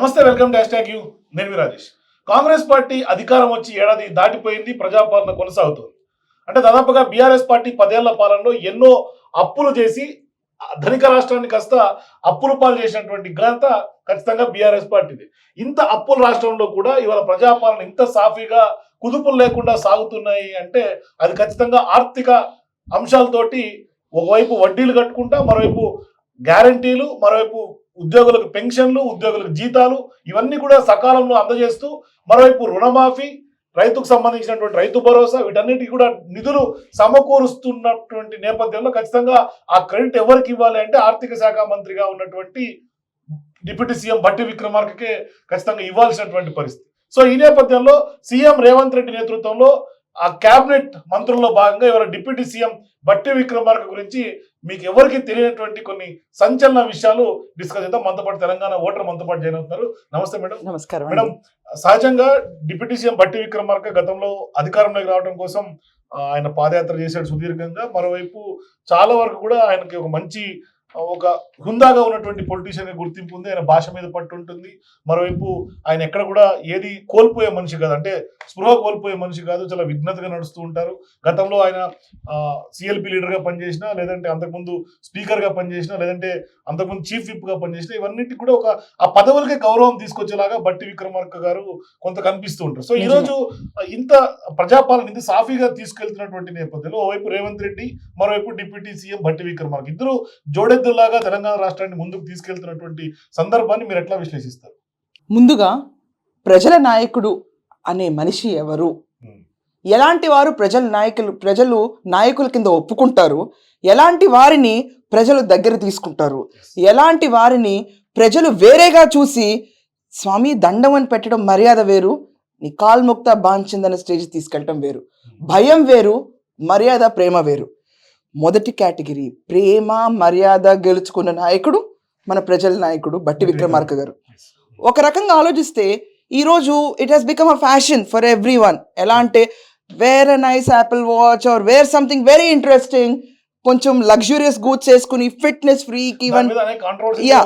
నమస్తే welcome dash tax you. నేను Rajesh. Congress party అధికారం వచ్చి ఏడాది దాటిపోయింది ప్రజాపాలన కొనసాగుతుంది. అంటే దాదాపుగా బీఆర్ఎస్ పార్టీ పదేళ్ళ పాలనలో ఎన్నో అప్పులు చేసి ధనిక రాష్ట్రాన్ని కాస్త అప్పులు పాలు చేసినటువంటి ఘనత ఖచ్చితంగా బీఆర్ఎస్ పార్టీది. ఇంత అప్పుల రాష్ట్రంలో కూడా ఇవాళ ప్రజాపాలన ఇంత సాఫీగా కుదుపులు లేకుండా సాగుతున్నాయి అంటే అది ఖచ్చితంగా ఆర్థిక అంశాలతోటి ఒకవైపు వడ్డీలు కట్టుకుంటా మరోవైపు గ్యారంటీలు మరోవైపు ఉద్యోగులకు పెన్షన్లు ఉద్యోగులకు జీతాలు ఇవన్నీ కూడా సకాలంలో అందజేస్తూ మరోవైపు రుణమాఫీ రైతుకు సంబంధించినటువంటి రైతు భరోసా వీటన్నిటికీ కూడా నిధులు సమకూరుస్తున్నటువంటి నేపథ్యంలో ఖచ్చితంగా ఆ క్రెడిట్ ఎవరికి ఇవ్వాలి అంటే ఆర్థిక శాఖ మంత్రిగా ఉన్నటువంటి డిప్యూటీ సీఎం బట్టి విక్రమార్కకే ఖచ్చితంగా ఇవ్వాల్సినటువంటి పరిస్థితి. సో ఈ నేపథ్యంలో సీఎం రేవంత్ రెడ్డి నేతృత్వంలో ఆ కేబినెట్ మంత్రుల్లో భాగంగా ఇవాళ డిప్యూటీ సీఎం బట్టి విక్రమార్క గురించి మీకు ఎవరికి తెలియనటువంటి కొన్ని సంచలన విషయాలు డిస్కస్ చేద్దాం. మనతో పాటు తెలంగాణ ఓటర్ మనతో పాటు జాయిన్ అవుతున్నారు. నమస్తే మేడం. నమస్కారం మేడం సహజంగా డిప్యూటీ సీఎం బట్టి విక్రమార్క గతంలో అధికారంలోకి రావడం కోసం ఆయన పాదయాత్ర చేశాడు సుదీర్ఘంగా. మరోవైపు చాలా వరకు కూడా ఆయనకి ఒక మంచి ఒక హుందాగా ఉన్నటువంటి పొలిటీషియన్ గుర్తింపు ఉంది ఆయన భాష మీద పట్టు ఉంటుంది. మరోవైపు ఆయన ఎక్కడ కూడా ఏది కోల్పోయే మనిషి కాదు. అంటే స్పృహ కోల్పోయే మనిషి కాదు చాలా విఘ్నతగా నడుస్తూ ఉంటారు. గతంలో ఆయన సిఎల్పి లీడర్గా పనిచేసిన లేదంటే అంతకుముందు స్పీకర్గా పనిచేసిన లేదంటే అంతకుముందు చీఫ్ విప్గా పనిచేసిన ఇవన్నిటికి కూడా ఒక ఆ పదవులకే గౌరవం తీసుకొచ్చేలాగా బట్టి విక్రమార్క గారు కొంత కనిపిస్తూ ఉంటారు. సో ఈ రోజు ఇంత ప్రజాపాలన ఇంత సాఫీగా తీసుకెళ్తున్నటువంటి నేపథ్యంలో ఓవైపు రేవంత్ రెడ్డి మరోవైపు డిప్యూటీ సీఎం బట్టి విక్రమార్క. ఇద్దరు జోడెద్దులాగా తెలంగాణ రాష్ట్రాన్ని ముందుకు తీసుకెళ్తున్నటువంటి సందర్భాన్ని మీరు ఎట్లా విశ్లేషిస్తారు? ముందుగా ప్రజల నాయకుడు అనే మనిషి ఎవరు. ఎలాంటి వారు ప్రజల నాయకులు ప్రజలు నాయకుల కింద ఒప్పుకుంటారు? ఎలాంటి వారిని ప్రజలు దగ్గర తీసుకుంటారు? ఎలాంటి వారిని ప్రజలు వేరేగా చూసి స్వామి దండం అని పెట్టడం మర్యాద వేరు నీ కాల్ముక్త బాంచిందన్న స్టేజ్ తీసుకెళ్ళటం వేరు. భయం వేరు మర్యాద ప్రేమ వేరు. మొదటి కేటగిరీ ప్రేమ మర్యాద గెలుచుకున్న నాయకుడు మన ప్రజల నాయకుడు బట్టి విక్రమార్క గారు. ఒక రకంగా ఆలోచిస్తే ఈరోజు it has become a fashion for every one ఎలా అంటే wear a nice Apple watch or wear something very interesting కొంచెం లగ్జూరియస్ గూడ్స్ వేసుకుని ఫిట్నెస్ ఫ్రీక్ ఈవెన్ Yeah.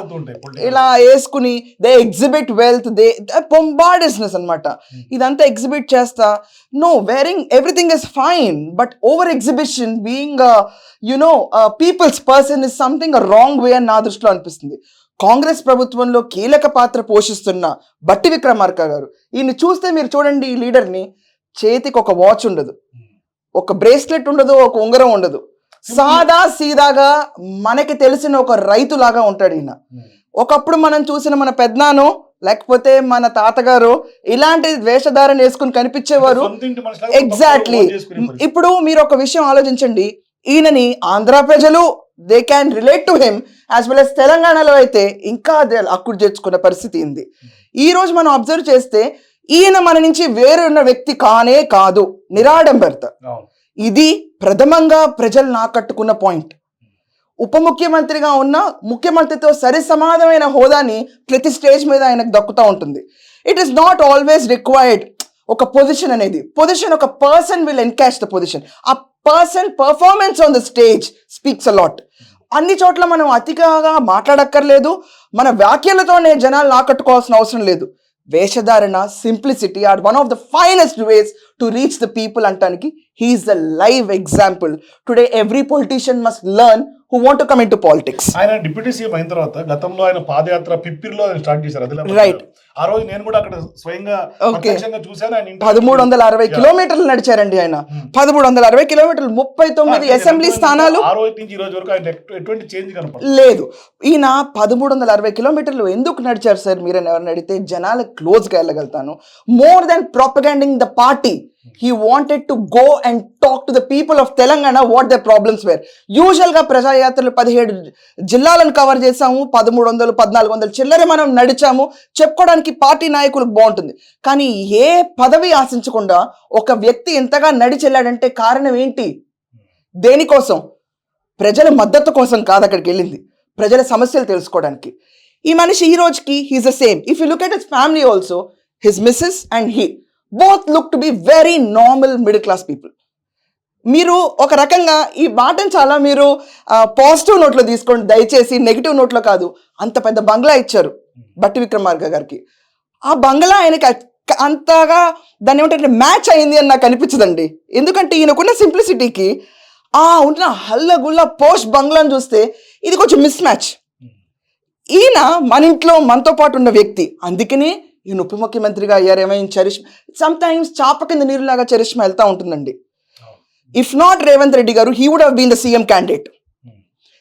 ఇలా వేసుకుని దే ఎగ్జిబిట్ వెల్త్ దే బొంబార్డెస్నెస్ అనమాట ఇదంతా ఎగ్జిబిట్ చేస్తా. No wearing everything is fine but over exhibition being you know peoples person is something wrong way అని నా దృష్టిలో అనిపిస్తుంది. కాంగ్రెస్ ప్రభుత్వంలో కీలక పాత్ర పోషిస్తున్న బట్టి విక్రమార్క గారు ఈయన చూస్తే మీరు చూడండి ఈ లీడర్ని చేతికి ఒక వాచ్ ఉండదు. ఒక బ్రేస్లెట్ ఉండదు ఒక ఉంగరం ఉండదు. సాదా సీదాగా మనకి తెలిసిన ఒక రైతులాగా ఉంటాడు ఈయన. ఒకప్పుడు మనం చూసిన మన పెద్దనాను లేకపోతే మన తాతగారు ఇలాంటి వేషధారణ వేసుకుని కనిపించేవారు ఎగ్జాక్ట్లీ ఇప్పుడు మీరు ఒక విషయం ఆలోచించండి. ఈయనని ఆంధ్ర ప్రజలు they can relate to him as well as తెలంగాణలో అయితే ఇంకా అక్కుడు చేర్చుకున్న పరిస్థితి ఉంది. ఈ రోజు మనం అబ్జర్వ్ చేస్తే ఈయన మన నుంచి వేరే ఉన్న వ్యక్తి కానే కాదు నిరాడంబరత. ఇది ప్రథమంగా ప్రజలు ఆకట్టుకున్న పాయింట్. ఉప ముఖ్యమంత్రిగా ఉన్న ముఖ్యమంత్రితో సరి సమానమైన హోదాని ప్రతి స్టేజ్ మీద ఆయనకు దక్కుతూ ఉంటుంది. It is not always required ఒక పొజిషన్ అనేది. పొజిషన్ ఒక person will encash the position ఆ person performance on the stage speaks a lot అన్ని చోట్ల మనం అతిగా మాట్లాడక్కర్లేదు. మన వ్యాఖ్యలతోనే జనాలను ఆకట్టుకోవాల్సిన అవసరం లేదు. వేషధారణ simplicity are one of the finest ways to reach the people అంటానికి he's the live example today every politician must learn who want to come into politics ఆయన డిప్యూటీ సీఎం అయిన తర్వాత గతంలో ఆయన పాదయాత్ర పిప్పిరిలో ఆయన స్టార్ట్ చేశారు అది Right. ఆ రోజు నేను కూడా అక్కడ స్వయంగా చూశాను ఆయన పదమూడు వందల అరవై. కిలోమీటర్లు నడిచారండి ఆయన. Hmm. పదమూడు వందల అరవై కిలోమీటర్లు ముప్పై తొమ్మిది అసెంబ్లీ స్థానాలు ఆ రోజు నుంచి ఈ రోజు వరకు ఆయన ఎటు- ఎటువంటి చేంజ్ లేదు. ఈయన పదమూడు వందల అరవై కిలోమీటర్లు ఎందుకు నడిచారు సార్? మీరని ఎవరిని అడిగితే జనాలకు క్లోజ్గా వెళ్ళగలుగుతాను. More than propaganding the party he wanted to go and talk to the people of Telangana what the problems were యూజువల్గా ప్రజాయాత్రలు పదిహేడు జిల్లాలను కవర్ చేసాము పదమూడు వందలు పద్నాలుగు వందలు చిల్లరే మనం నడిచాము చెప్పుకోవడానికి పార్టీ నాయకులకు బాగుంటుంది. కానీ ఏ పదవి ఆశించకుండా ఒక వ్యక్తి ఎంతగా నడిచి వెళ్ళాడంటే కారణం ఏంటి? దేనికోసం? ప్రజల మద్దతు కోసం కాదు అక్కడికి వెళ్ళింది. ప్రజల సమస్యలు తెలుసుకోవడానికి. ఈ మనిషి ఈ రోజుకి he's the same if you look at his family also his missus and he both look to be very normal middle class people మీరు ఒక రకంగా ఈ మాటను చాలా మీరు పాజిటివ్ నోట్లో తీసుకోండి దయచేసి నెగిటివ్ నోట్లో కాదు అంత పెద్ద బంగ్లా ఇచ్చారు బట్టి విక్రమార్క గారికి. ఆ బంగ్లా ఆయనకి అంతగా దాన్ని ఏమంటే మ్యాచ్ అయింది అని నాకు అనిపించదండి. ఎందుకంటే ఈయనకున్న సింప్లిసిటీకి ఆ ఉన్న హల్లగుల్ల పోస్ట్ బంగ్లాని చూస్తే ఇది కొంచెం మిస్ మ్యాచ్ ఈయన మన ఇంట్లో మనతో పాటు ఉన్న వ్యక్తి అందుకనే ఈయన ఉప ముఖ్యమంత్రిగా అయ్యారు ఏమైనా చరిష్మా సమ్ టైమ్స్ చాప కింద నీరులాగా చరిష్మా వెళ్తూ ఉంటుందండి. If not Revanth Reddy garu he would have been the CM candidate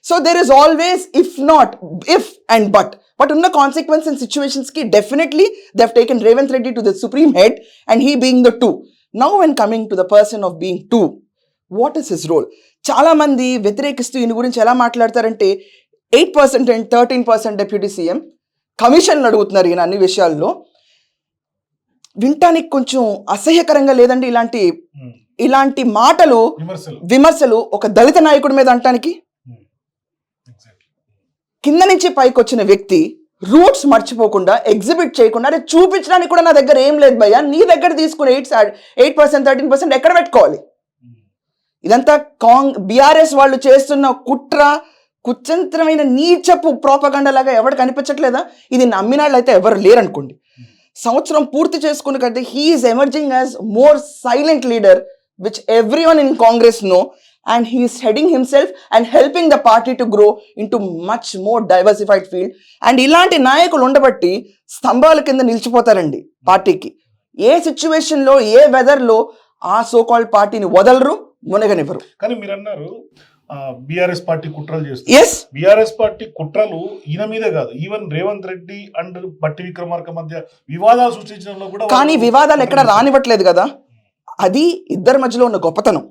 so there is always if not if and but but ఉన్న consequence and సిచ్యువేషన్స్కి definitely they've taken Revanth Reddy to the supreme head and he being the too now when coming to the person of being too what is his role చాలా మంది వ్యతిరేకిస్తూ ఈయన గురించి ఎలా మాట్లాడతారంటే eight percent and thirteen percent deputy CM కమిషన్లు అడుగుతున్నారు ఈయన అన్ని విషయాల్లో. వినటానికి కొంచెం అసహ్యకరంగా లేదండి ఇలాంటి ఇలాంటి మాటలు విమర్శలు. ఒక దళిత నాయకుడి మీద అంటానికి. కింద నుంచి పైకి వచ్చిన వ్యక్తి రూట్స్ మర్చిపోకుండా ఎగ్జిబిట్ చేయకుండా అరే చూపించడానికి కూడా నా దగ్గర ఏం లేదు భయ్యా నీ దగ్గర తీసుకుని eight eight percent thirteen percent ఎక్కడ పెట్టుకోవాలి? ఇదంతా కాంగ్ బీఆర్ఎస్ వాళ్ళు చేస్తున్న కుట్ర కుచంత్రమైన నీచపు ప్రోపగండ లాగా ఎవరు కనిపించట్లేదా ఇది నమ్మిన వాళ్ళు అయితే ఎవరు లేరనుకోండి. సంవత్సరం పూర్తి చేసుకున్న కంటే he's emerging as more silent leader which every one in Congress know and he's heading himself and helping the party to grow into much more diversified field and ఇలాంటి నాయకులు ఉండబట్టి స్తంభాల కింద నిలిచిపోతారండి పార్టీకి. ఏ సిచ్యువేషన్లో ఏ వెదర్లో ఆ సోకాల్డ్ పార్టీని వదలరు మునగనివ్వరు. కానీ మీరు అన్నారు బీఆర్ఎస్ పార్టీ కుట్రలు చేస్తారు ఎస్ బీఆర్ఎస్ పార్టీ కుట్రలు ఈయన మీదే కాదు. ఈవెన్ రేవంత్ రెడ్డి అండ్ బట్టి విక్రమార్క మధ్య వివాదాలు సృష్టించడంలో కూడా కానీ వివాదాలు ఎక్కడ రానివ్వట్లేదు కదా? అది ఇద్దరి మధ్యలో ఉన్న గొప్పతనం.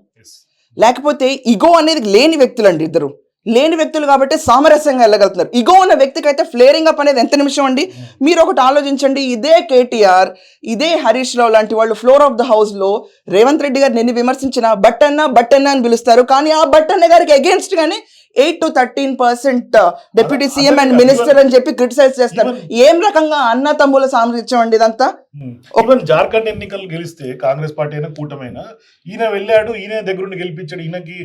లేకపోతే ఇగో అనేది లేని వ్యక్తులండి ఇద్దరు. లేని వ్యక్తులు కాబట్టి సామరస్యంగా వెళ్ళగలుగుతున్నారు. ఇగో ఉన్న వ్యక్తికి అయితే ఫ్లేరింగ్ అప్ అనేది ఎంత నిమిషం అండి? మీరు ఒకటి ఆలోచించండి. ఇదే కేటీఆర్ ఇదే హరీష్ రావు లాంటి వాళ్ళు ఫ్లోర్ ఆఫ్ ద హౌస్లో రేవంత్ రెడ్డి గారు నిన్ను విమర్శించిన బట్టన్న బట్టన్న అని పిలుస్తారు. కానీ ఆ బట్టన్న గారికి అగేన్స్ట్ గానే eight to thirteen percent deputy CM and minister అని చెప్పి క్రిటిసైజ్ చేస్తారు. ఏం రకంగా అన్న తమ్ముల సామర్థ్యం అండి ఇదంతా? జార్ఖండ్ ఎన్నికలు గెలిస్తే కాంగ్రెస్ పార్టీ అయినా కూటమైనా ఈయన వెళ్ళాడు ఈయన దగ్గరుండి గెలిపించాడు ఈయనకి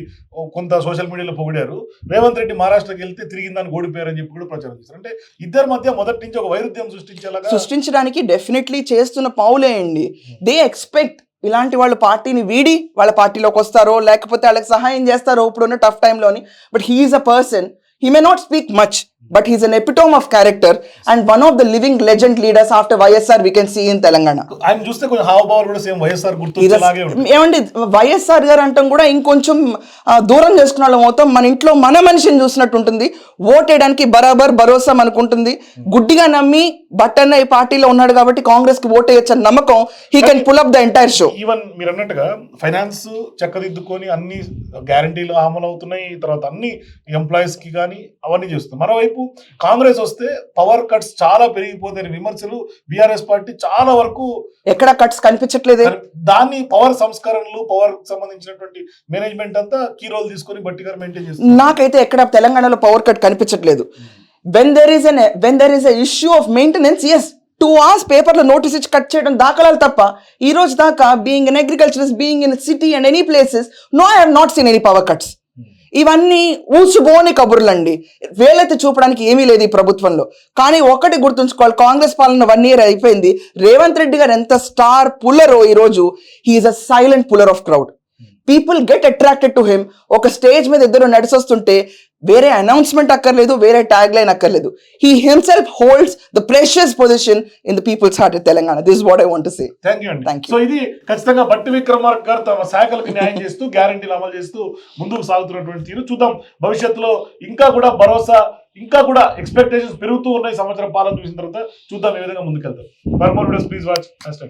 కొంత సోషల్ మీడియాలో పొగిడారు. రేవంత్ రెడ్డి మహారాష్ట్రకి వెళ్తే తిరిగి దాన్ని ఓడిపోయారని చెప్పి కూడా ప్రచారం చేస్తారు అంటే ఇద్దరి మధ్య మొదటి నుంచి ఒక వైరుధ్యం సృష్టించేలాగా సృష్టించడానికి డెఫినెట్లీ చేస్తున్న పౌలే అండి. దే ఎక్స్పెక్ట్ ఇలాంటి వాళ్ళు పార్టీని వీడి వాళ్ళ పార్టీలోకి వస్తారో లేకపోతే వాళ్ళకి సహాయం చేస్తారో ఇప్పుడున్న టఫ్ టైంలోని but he's a person he may not speak much but he's an epitome of character and one of the living legend leaders after YSR we can see in Telangana ఆయన చూస్తే కొంచెం హావభావాలు కూడా సేమ్ వైఎస్ఆర్ ఉంటుంది. ఏమండి వైఎస్ఆర్ గారు అంటాం కూడా ఇంకొంచెం దూరం చేసుకున్న వాళ్ళం అవుతాం. మన ఇంట్లో మన మనిషిని చూసినట్టు ఉంటుంది. ఓటేయడానికి బరాబర్ భరోసా మనకు ఉంటుంది. గుడ్డిగా నమ్మి బట్టన్న ఈ పార్టీలో ఉన్నాడు కాబట్టి కాంగ్రెస్కి ఓటేయచ్చు అన్న నమ్మకం. He can pull up the entire show even మీరు అన్నట్టుగా ఫైనాన్స్ చక్కదిద్దుకొని అన్ని గ్యారంటీలు అమలు అవుతున్నాయి. తర్వాత అన్ని ఎంప్లాయీస్కి కానీ అవన్నీ చేస్తుంది మరోవైపు కాంగ్రెస్ వస్తే పవర్ కట్స్ చాలా పెరిగిపోతాయని విమర్శలు బీఆర్ఎస్ పార్టీ చాలా వరకు ఎక్కడ కట్స్ కనిపించట్లేదే? దాన్ని పవర్ సంస్కరణలు పవర్ సంబంధించినటువంటి మేనేజ్మెంట్ అంతా కీ రోల్ తీసుకొని బట్టి గారు మెయింటైన్ చేస్తారు నాకైతే ఎక్కడ తెలంగాణలో పవర్ కట్ కనిపించట్లేదు. When there is an when there is a issue of maintenance as two hours పేపర్లో నోటీస్ ఇచ్చి కట్ చేయడం దాఖలాలు తప్ప ఈ రోజు దాకా being in agriculture being in city and any places no I have not seen any power cuts ఇవన్నీ ఊసిబోని కబుర్లండి. వేలెత్తి చూపడానికి ఏమీ లేదు ఈ ప్రభుత్వంలో. కానీ ఒకటి గుర్తుంచుకోవాలి కాంగ్రెస్ పాలన వన్ ఇయర్ అయిపోయింది. రేవంత్ రెడ్డి గారు ఎంత స్టార్ పుల్లరో ఈరోజు. He's a silent puller of crowd. People get attracted to him ఒక స్టేజ్ మీద ఇద్దరు నడిచొస్తుంటే వేరే అనౌన్స్మెంట్ అక్కర్లేదు వేరే ట్యాగ్ లైన్ అక్కర్లేదు he himself holds the precious position in the people's heart Telangana this what I want say thank you Thank you. So ఇది ఖచ్చితంగా బట్టి విక్రమార్క గారు తమ శాఖలకు న్యాయం చేస్తూ గ్యారంటీలు అమలు చేస్తూ ముందుకు సాగుతున్నటువంటి తీరు. చూద్దాం భవిష్యత్తులో ఇంకా కూడా భరోసా ఇంకా కూడా ఎక్స్పెక్టేషన్స్ పెరుగుతూ ఉన్నాయి. సంవత్సరం పాలన చూసిన తర్వాత చూద్దాం ఏ విధంగా ముందుకెళ్తాం for more videos please watch hash